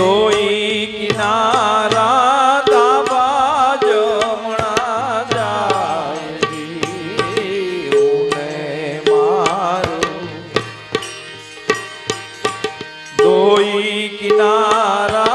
દોઈ કિનારા દાબા જમણા જાય. મારું. દોઈ કિનારા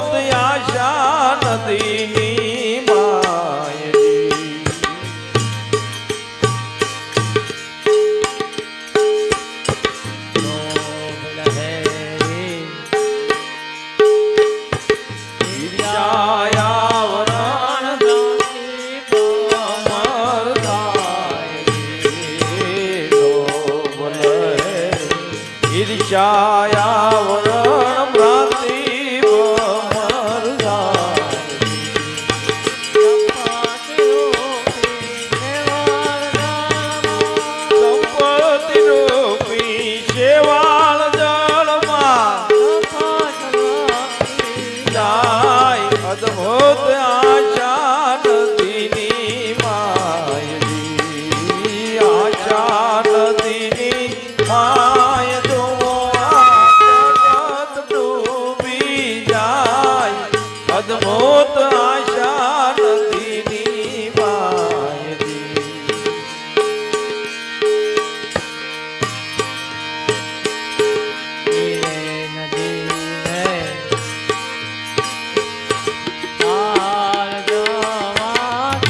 આશા નદીની માયજી ઈર્ષાયાવરણ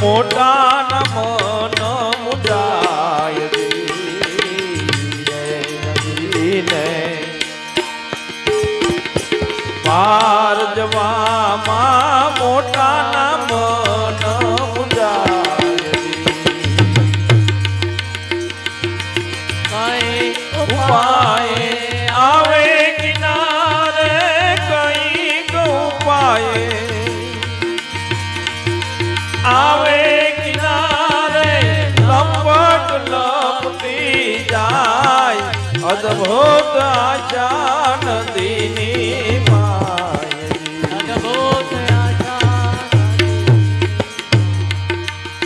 મોટા નમન મુજાય પાર જવામાં મોટા લપટી જાય અદભુત આશા નદીની માય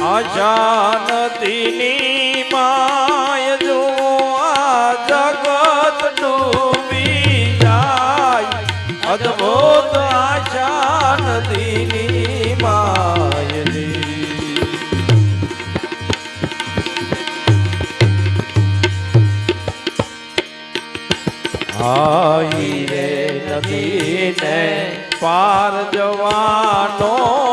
આશા આઈ રે નદીને પાર જવાનો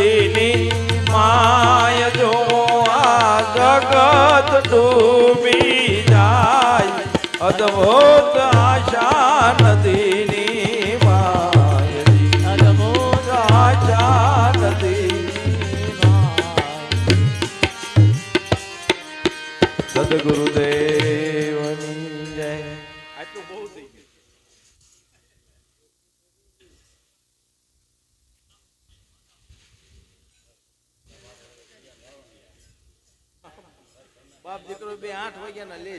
નદીની માય જો આ જગત ડૂબી જાય. અદભુત આશા નદીની માયજી રાજા નદી સદગુરુદેવની જય આટલું બહુ થઈ ગયું. બે આઠ વાગ્યાના લે